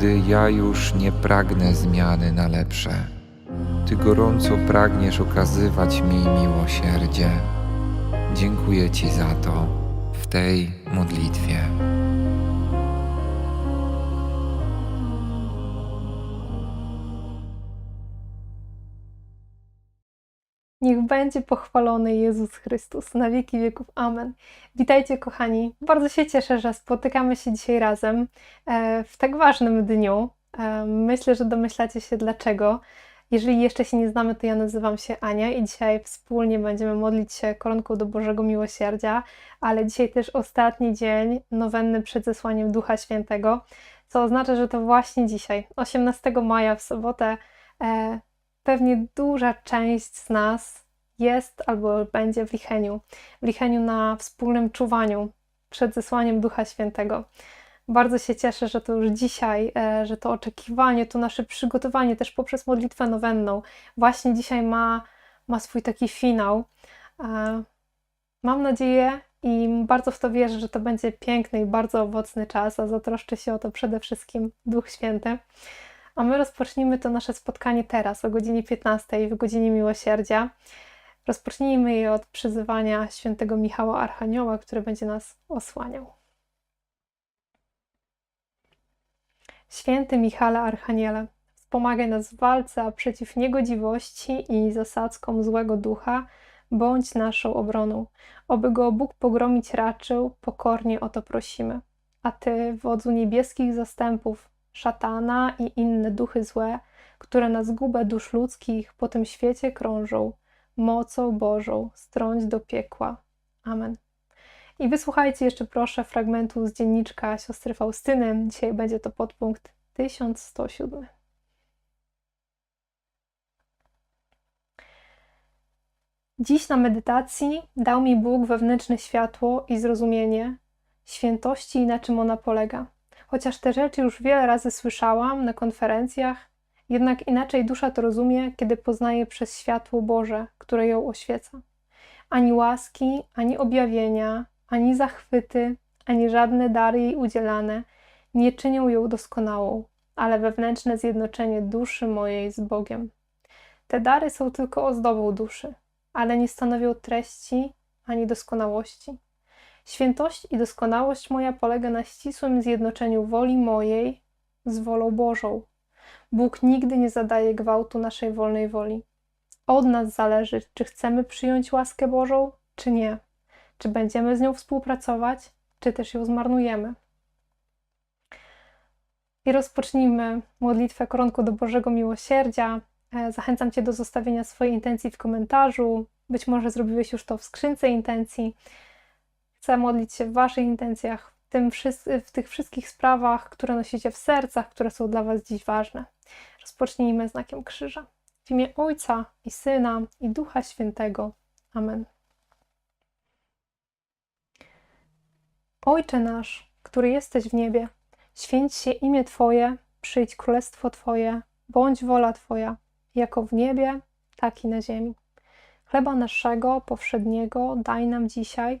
gdy ja już nie pragnę zmiany na lepsze, Ty gorąco pragniesz okazywać mi miłosierdzie. Dziękuję Ci za to w tej modlitwie. Niech będzie pochwalony Jezus Chrystus na wieki wieków. Amen. Witajcie, kochani. Bardzo się cieszę, że spotykamy się dzisiaj razem e, w tak ważnym dniu. E, Myślę, że domyślacie się dlaczego. Jeżeli jeszcze się nie znamy, to ja nazywam się Ania i dzisiaj wspólnie będziemy modlić się koronką do Bożego Miłosierdzia, ale dzisiaj też ostatni dzień nowenny przed zesłaniem Ducha Świętego, co oznacza, że to właśnie dzisiaj, 18 maja w sobotę, e, pewnie duża część z nas jest albo będzie w Licheniu. W Licheniu na wspólnym czuwaniu przed zesłaniem Ducha Świętego. Bardzo się cieszę, że to już dzisiaj, e, że to oczekiwanie, to nasze przygotowanie też poprzez modlitwę nowenną właśnie dzisiaj ma, ma swój taki finał. E, Mam nadzieję i bardzo w to wierzę, że to będzie piękny i bardzo owocny czas, a zatroszczy się o to przede wszystkim Duch Święty. A my rozpocznijmy to nasze spotkanie teraz o godzinie 15 w godzinie miłosierdzia. Rozpocznijmy je od przyzywania świętego Michała Archanioła, który będzie nas osłaniał. Święty Michale Archaniele, wspomagaj nas w walce przeciw niegodziwości i zasadzkom złego ducha, bądź naszą obroną. Oby go Bóg pogromić raczył, pokornie o to prosimy. A Ty, wodzu niebieskich zastępów, szatana i inne duchy złe, które na zgubę dusz ludzkich po tym świecie krążą, mocą Bożą strąć do piekła. Amen. I wysłuchajcie jeszcze proszę fragmentu z dzienniczka siostry Faustyny. Dzisiaj będzie to podpunkt 1107. Dziś na medytacji dał mi Bóg wewnętrzne światło i zrozumienie świętości i na czym ona polega. Chociaż te rzeczy już wiele razy słyszałam na konferencjach, jednak inaczej dusza to rozumie, kiedy poznaje przez światło Boże, które ją oświeca. Ani łaski, ani objawienia, ani zachwyty, ani żadne dary jej udzielane nie czynią ją doskonałą, ale wewnętrzne zjednoczenie duszy mojej z Bogiem. Te dary są tylko ozdobą duszy, ale nie stanowią treści ani doskonałości. Świętość i doskonałość moja polega na ścisłym zjednoczeniu woli mojej z wolą Bożą. Bóg nigdy nie zadaje gwałtu naszej wolnej woli. Od nas zależy, czy chcemy przyjąć łaskę Bożą, czy nie. Czy będziemy z nią współpracować, czy też ją zmarnujemy. I rozpocznijmy modlitwę koronką do Bożego Miłosierdzia. E, Zachęcam Cię do zostawienia swojej intencji w komentarzu. Być może zrobiłeś już to w skrzynce intencji. Chcę modlić się w Waszych intencjach, w, tym, w tych wszystkich sprawach, które nosicie w sercach, które są dla Was dziś ważne. Rozpocznijmy znakiem krzyża. W imię Ojca i Syna i Ducha Świętego. Amen. Ojcze nasz, który jesteś w niebie, święć się imię Twoje, przyjdź królestwo Twoje, bądź wola Twoja, jako w niebie, tak i na ziemi. Chleba naszego powszedniego daj nam dzisiaj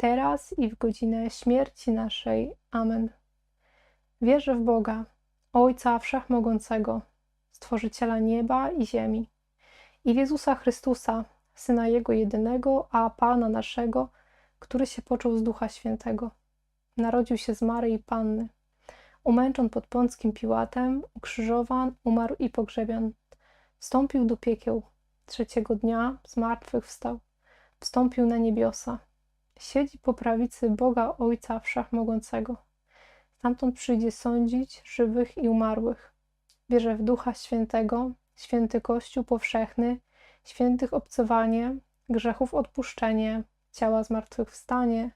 teraz i w godzinę śmierci naszej. Amen. Wierzę w Boga, Ojca Wszechmogącego, Stworzyciela nieba i ziemi, i w Jezusa Chrystusa, Syna Jego jedynego, a Pana naszego, który się począł z Ducha Świętego. Narodził się z Maryi Panny. Umęczon pod Pąckim Piłatem, ukrzyżowan, umarł i pogrzebion. Wstąpił do piekieł. Trzeciego dnia z martwych wstał. Wstąpił na niebiosa. Siedzi po prawicy Boga Ojca Wszechmogącego. Stamtąd przyjdzie sądzić żywych i umarłych. Wierzę w Ducha Świętego, święty Kościół powszechny, świętych obcowanie, grzechów odpuszczenie, ciała zmartwychwstanie,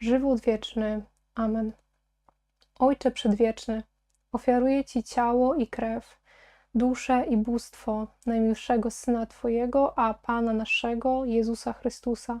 żywot wieczny. Amen. Ojcze Przedwieczny, ofiaruję Ci ciało i krew, duszę i bóstwo najmilszego Syna Twojego, a Pana naszego, Jezusa Chrystusa,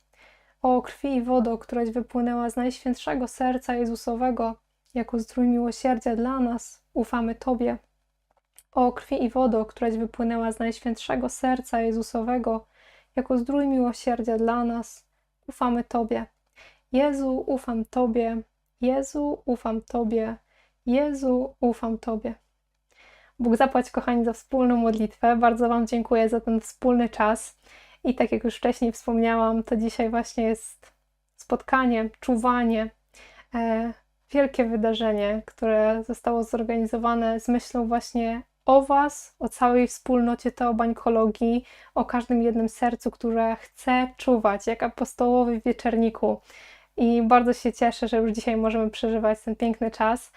O krwi i wodo, któraś wypłynęła z najświętszego serca Jezusowego, jako zdrój miłosierdzia dla nas, ufamy Tobie. O krwi i wodo, któraś wypłynęła z Najświętszego Serca Jezusowego, jako zdrój miłosierdzia dla nas, ufamy Tobie. Jezu, ufam Tobie. Jezu, ufam Tobie. Jezu, ufam Tobie. Bóg zapłać, kochani, za wspólną modlitwę. Bardzo Wam dziękuję za ten wspólny czas. I tak jak już wcześniej wspomniałam, to dzisiaj właśnie jest spotkanie, czuwanie, e, wielkie wydarzenie, które zostało zorganizowane z myślą właśnie o Was, o całej wspólnocie teobańkologii, o każdym jednym sercu, które chce czuwać, jak apostołowy w wieczerniku. I bardzo się cieszę, że już dzisiaj możemy przeżywać ten piękny czas.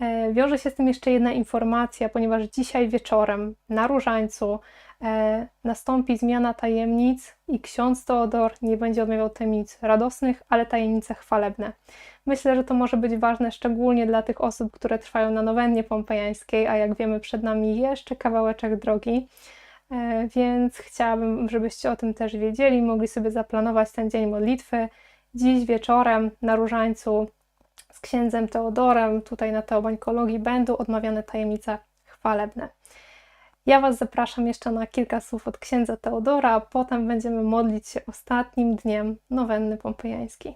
E, Wiąże się z tym jeszcze jedna informacja, ponieważ dzisiaj wieczorem na Różańcu e, nastąpi zmiana tajemnic i ksiądz Teodor nie będzie odmawiał tajemnic radosnych, ale tajemnice chwalebne. Myślę, że to może być ważne szczególnie dla tych osób, które trwają na nowennie pompejańskiej, a jak wiemy przed nami jeszcze kawałeczek drogi. E, Więc chciałabym, żebyście o tym też wiedzieli, mogli sobie zaplanować ten dzień modlitwy. Dziś wieczorem na Różańcu z księdzem Teodorem, tutaj na Teobańkologii, będą odmawiane tajemnice chwalebne. Ja Was zapraszam jeszcze na kilka słów od księdza Teodora, a potem będziemy modlić się ostatnim dniem nowenny pompejańskiej.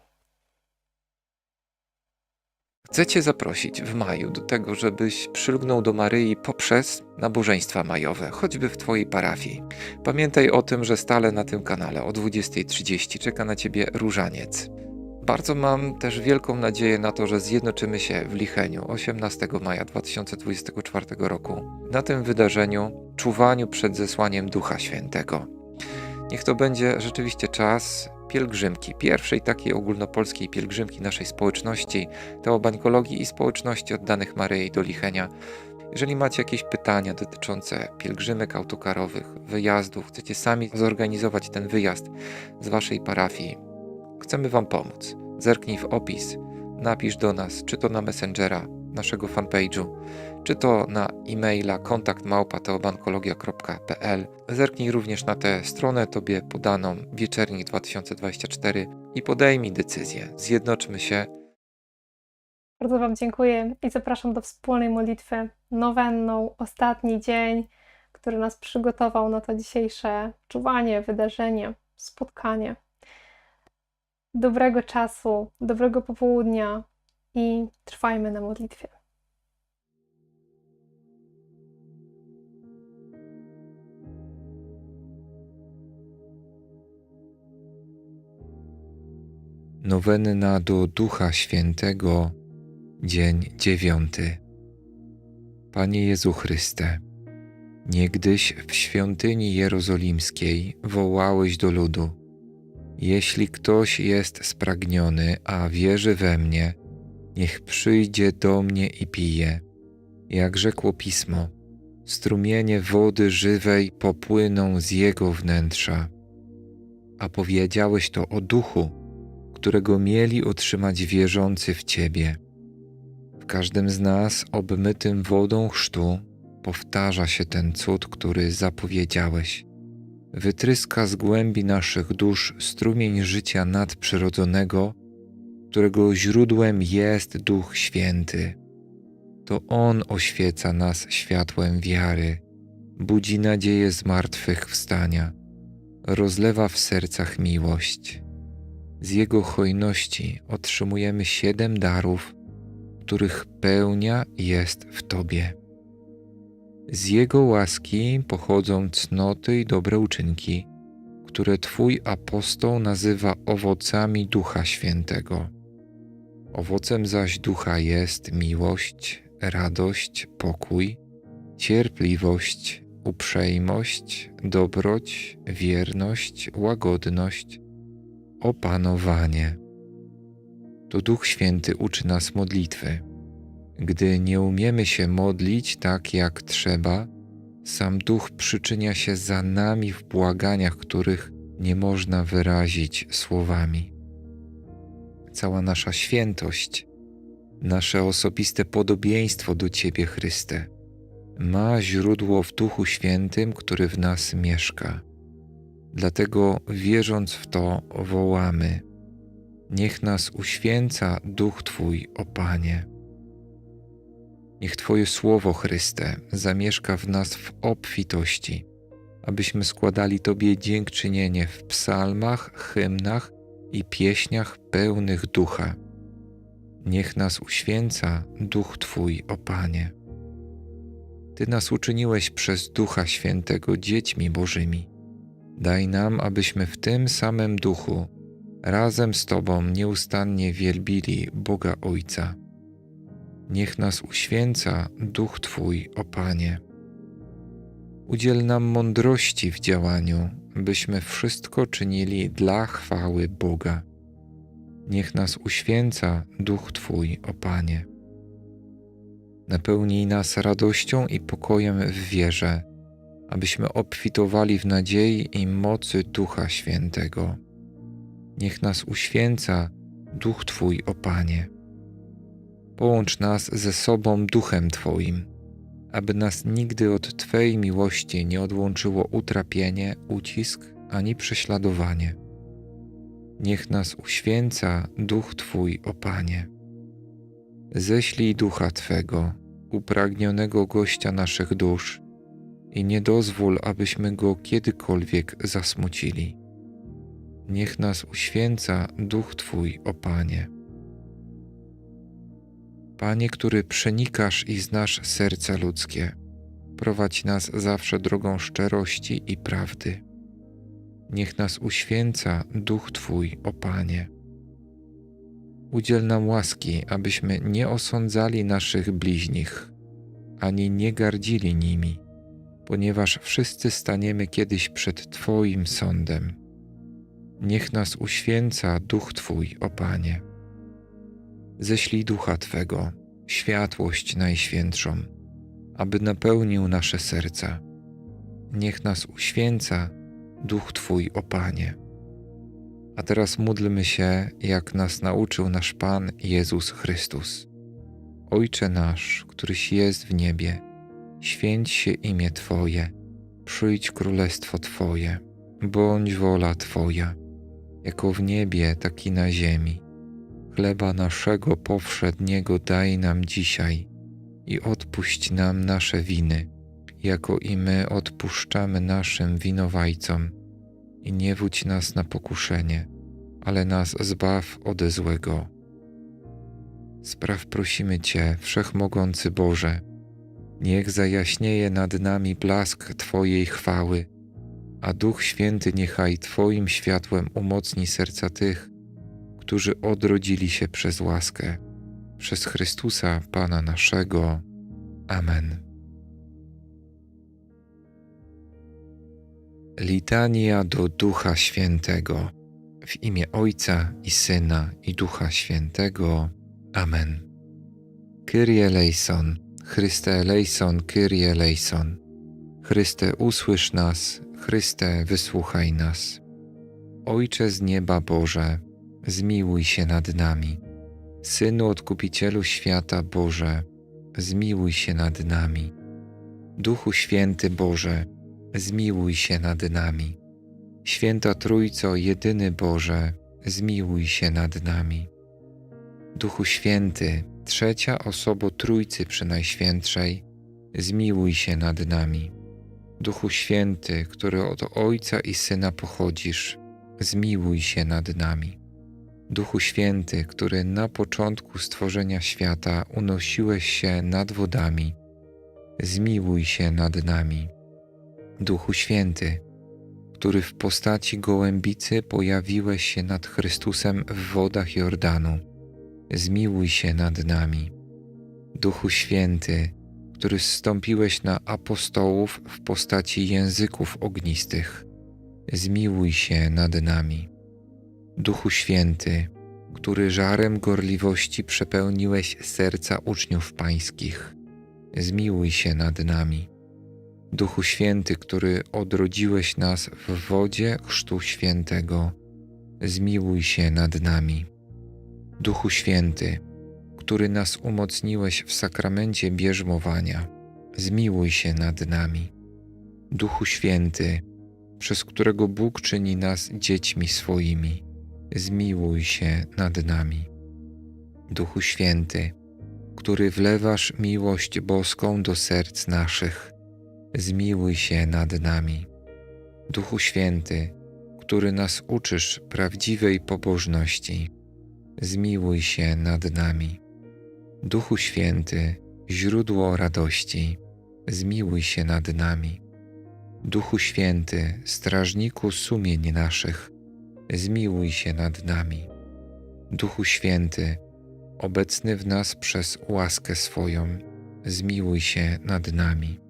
Chcę Cię zaprosić w maju do tego, żebyś przylgnął do Maryi poprzez nabożeństwa majowe, choćby w Twojej parafii. Pamiętaj o tym, że stale na tym kanale o 20.30 czeka na Ciebie różaniec. Bardzo mam też wielką nadzieję na to, że zjednoczymy się w Licheniu 18 maja 2024 roku. Na tym wydarzeniu, czuwaniu przed zesłaniem Ducha Świętego. Niech to będzie rzeczywiście czas pielgrzymki, pierwszej takiej ogólnopolskiej pielgrzymki naszej społeczności, teobańkologii i społeczności oddanych Maryi do Lichenia. Jeżeli macie jakieś pytania dotyczące pielgrzymek autokarowych, wyjazdów, chcecie sami zorganizować ten wyjazd z waszej parafii, chcemy wam pomóc. Zerknij w opis, napisz do nas, czy to na Messengera, naszego fanpage'u, czy to na e-maila kontaktmałpa.teobankologia.pl. Zerknij również na tę stronę tobie podaną Wieczernik 2024 i podejmij decyzję. Zjednoczmy się Bardzo Wam dziękuję i zapraszam do wspólnej modlitwy nowenną, ostatni dzień, który nas przygotował na to dzisiejsze czuwanie, wydarzenie, spotkanie. Dobrego czasu, dobrego popołudnia i trwajmy na modlitwie. Nowenna do Ducha Świętego, dzień dziewiąty. Panie Jezu Chryste, niegdyś w świątyni jerozolimskiej wołałeś do ludu: Jeśli ktoś jest spragniony, a wierzy we mnie, niech przyjdzie do mnie i pije. Jak rzekło pismo, strumienie wody żywej popłyną z jego wnętrza. A powiedziałeś to o duchu, którego mieli otrzymać wierzący w Ciebie. W każdym z nas, obmytym wodą chrztu, powtarza się ten cud, który zapowiedziałeś. Wytryska z głębi naszych dusz strumień życia nadprzyrodzonego, którego źródłem jest Duch Święty. To On oświeca nas światłem wiary, budzi nadzieję zmartwychwstania, rozlewa w sercach miłość. Z Jego hojności otrzymujemy siedem darów, których pełnia jest w Tobie. Z Jego łaski pochodzą cnoty i dobre uczynki, które Twój apostoł nazywa owocami Ducha Świętego. Owocem zaś Ducha jest miłość, radość, pokój, cierpliwość, uprzejmość, dobroć, wierność, łagodność, opanowanie. To Duch Święty uczy nas modlitwy. Gdy nie umiemy się modlić tak jak trzeba, sam Duch przyczynia się za nami w błaganiach, których nie można wyrazić słowami. Cała nasza świętość, nasze osobiste podobieństwo do Ciebie, Chryste, ma źródło w Duchu Świętym, który w nas mieszka. Dlatego, wierząc w to, wołamy: Niech nas uświęca Duch Twój, o Panie. Niech Twoje słowo, Chryste, zamieszka w nas w obfitości, abyśmy składali Tobie dziękczynienie w psalmach, hymnach i pieśniach pełnych ducha. Niech nas uświęca Duch Twój, o Panie. Ty nas uczyniłeś przez Ducha Świętego dziećmi Bożymi. Daj nam, abyśmy w tym samym duchu razem z Tobą nieustannie wielbili Boga Ojca. Niech nas uświęca Duch Twój, o Panie. Udziel nam mądrości w działaniu, byśmy wszystko czynili dla chwały Boga. Niech nas uświęca Duch Twój, o Panie. Napełnij nas radością i pokojem w wierze, abyśmy obfitowali w nadziei i mocy Ducha Świętego. Niech nas uświęca Duch Twój, o Panie. Połącz nas ze sobą Duchem Twoim, aby nas nigdy od Twej miłości nie odłączyło utrapienie, ucisk ani prześladowanie. Niech nas uświęca Duch Twój, o Panie. Ześlij Ducha Twego, upragnionego gościa naszych dusz, i nie dozwól, abyśmy go kiedykolwiek zasmucili. Niech nas uświęca Duch Twój, o Panie. Panie, który przenikasz i znasz serca ludzkie, prowadź nas zawsze drogą szczerości i prawdy. Niech nas uświęca Duch Twój, o Panie. Udziel nam łaski, abyśmy nie osądzali naszych bliźnich, ani nie gardzili nimi, ponieważ wszyscy staniemy kiedyś przed Twoim sądem. Niech nas uświęca Duch Twój, o Panie. Ześlij Ducha Twego, światłość najświętszą, aby napełnił nasze serca. Niech nas uświęca Duch Twój, o Panie. A teraz módlmy się, jak nas nauczył nasz Pan Jezus Chrystus. Ojcze nasz, któryś jest w niebie, święć się imię Twoje, przyjdź królestwo Twoje, bądź wola Twoja, jako w niebie, tak i na ziemi. Chleba naszego powszedniego daj nam dzisiaj i odpuść nam nasze winy, jako i my odpuszczamy naszym winowajcom. I nie wódź nas na pokuszenie, ale nas zbaw ode złego. Spraw prosimy Cię, Wszechmogący Boże, niech zajaśnieje nad nami blask Twojej chwały, a Duch Święty niechaj Twoim światłem umocni serca tych, którzy odrodzili się przez łaskę, przez Chrystusa Pana naszego. Amen. Litania do Ducha Świętego w imię Ojca i Syna i Ducha Świętego. Amen. Kyrie eleison, Chryste eleison, Kyrie eleison. Chryste usłysz nas, Chryste wysłuchaj nas. Ojcze z nieba Boże, zmiłuj się nad nami. Synu Odkupicielu świata Boże, zmiłuj się nad nami. Duchu Święty Boże, zmiłuj się nad nami. Święta Trójco, jedyny Boże, zmiłuj się nad nami. Duchu Święty, trzecia osoba Trójcy Przynajświętszej, zmiłuj się nad nami. Duchu Święty, który od Ojca i Syna pochodzisz, zmiłuj się nad nami. Duchu Święty, który na początku stworzenia świata unosiłeś się nad wodami, zmiłuj się nad nami. Duchu Święty, który w postaci gołębicy pojawiłeś się nad Chrystusem w wodach Jordanu, zmiłuj się nad nami. Duchu Święty, który zstąpiłeś na apostołów w postaci języków ognistych, zmiłuj się nad nami. Duchu Święty, który żarem gorliwości przepełniłeś serca uczniów pańskich, zmiłuj się nad nami. Duchu Święty, który odrodziłeś nas w wodzie Chrztu Świętego, zmiłuj się nad nami. Duchu Święty, który nas umocniłeś w sakramencie bierzmowania, zmiłuj się nad nami. Duchu Święty, przez którego Bóg czyni nas dziećmi swoimi, zmiłuj się nad nami. Duchu Święty, który wlewasz miłość boską do serc naszych, zmiłuj się nad nami. Duchu Święty, który nas uczysz prawdziwej pobożności, zmiłuj się nad nami. Duchu Święty, źródło radości, zmiłuj się nad nami. Duchu Święty, strażniku sumień naszych, zmiłuj się nad nami. Duchu Święty, obecny w nas przez łaskę swoją, zmiłuj się nad nami.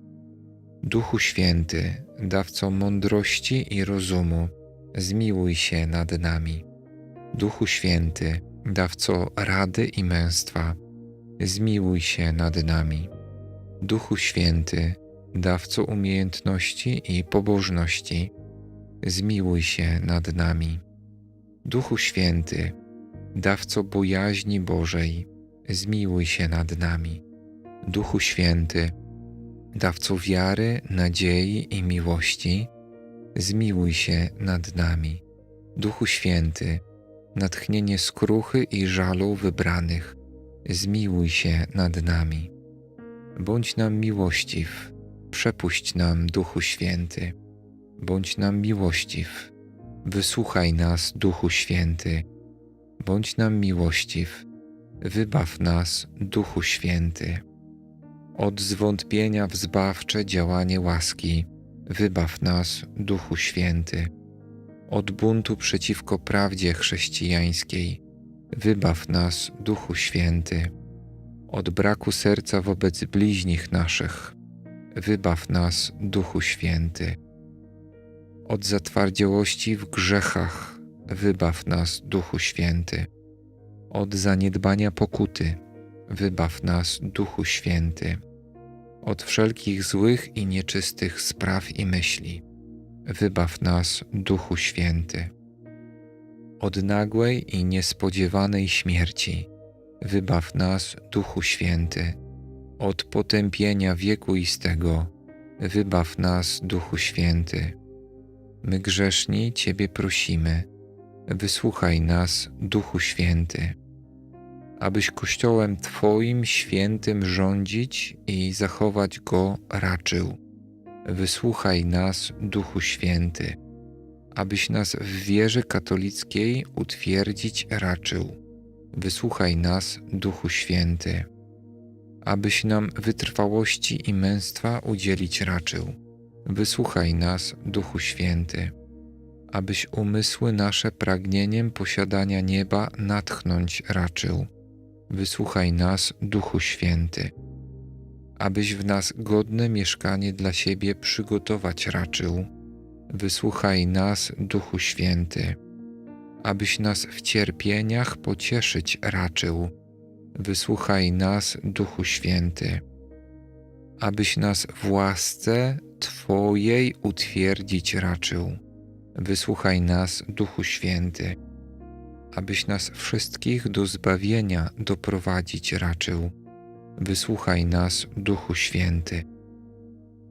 Duchu Święty, dawco mądrości i rozumu, zmiłuj się nad nami. Duchu Święty, dawco rady i męstwa, zmiłuj się nad nami. Duchu Święty, dawco umiejętności i pobożności, zmiłuj się nad nami. Duchu Święty, dawco bojaźni Bożej, zmiłuj się nad nami. Duchu Święty, dawco wiary, nadziei i miłości, zmiłuj się nad nami. Duchu Święty, natchnienie skruchy i żalu wybranych, zmiłuj się nad nami. Bądź nam miłościw, przepuść nam, Duchu Święty. Bądź nam miłościw, wysłuchaj nas, Duchu Święty. Bądź nam miłościw, wybaw nas, Duchu Święty. Od zwątpienia w zbawcze działanie łaski, wybaw nas, Duchu Święty. Od buntu przeciwko prawdzie chrześcijańskiej, wybaw nas, Duchu Święty. Od braku serca wobec bliźnich naszych, wybaw nas, Duchu Święty. Od zatwardziałości w grzechach, wybaw nas, Duchu Święty. Od zaniedbania pokuty, wybaw nas, Duchu Święty. Od wszelkich złych i nieczystych spraw i myśli, wybaw nas, Duchu Święty. Od nagłej i niespodziewanej śmierci, wybaw nas, Duchu Święty. Od potępienia wiekuistego, wybaw nas, Duchu Święty. My grzeszni Ciebie prosimy, wysłuchaj nas, Duchu Święty, abyś Kościołem Twoim świętym rządzić i zachować go raczył. Wysłuchaj nas, Duchu Święty, abyś nas w wierze katolickiej utwierdzić raczył. Wysłuchaj nas, Duchu Święty, abyś nam wytrwałości i męstwa udzielić raczył. Wysłuchaj nas, Duchu Święty, abyś umysły nasze pragnieniem posiadania nieba natchnąć raczył. Wysłuchaj nas, Duchu Święty, abyś w nas godne mieszkanie dla siebie przygotować raczył. Wysłuchaj nas, Duchu Święty, abyś nas w cierpieniach pocieszyć raczył. Wysłuchaj nas, Duchu Święty, abyś nas w łasce Twojej utwierdzić raczył. Wysłuchaj nas, Duchu Święty, abyś nas wszystkich do zbawienia doprowadzić raczył. Wysłuchaj nas, Duchu Święty.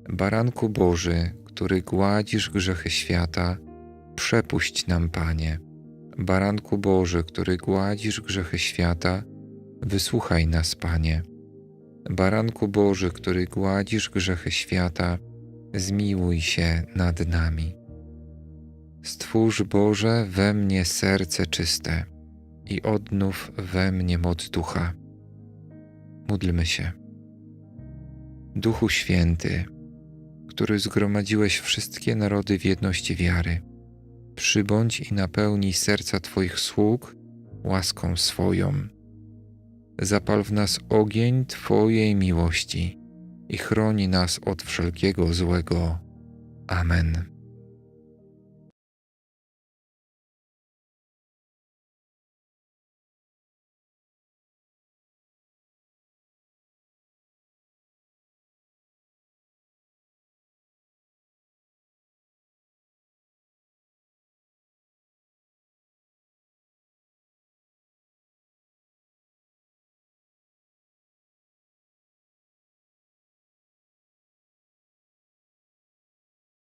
Baranku Boży, który gładzisz grzechy świata, przepuść nam, Panie. Baranku Boży, który gładzisz grzechy świata, wysłuchaj nas, Panie. Baranku Boży, który gładzisz grzechy świata, zmiłuj się nad nami. Stwórz Boże we mnie serce czyste i odnów we mnie moc ducha. Módlmy się. Duchu Święty, który zgromadziłeś wszystkie narody w jedności wiary, przybądź i napełnij serca Twoich sług łaską swoją. Zapal w nas ogień Twojej miłości i chroni nas od wszelkiego złego. Amen.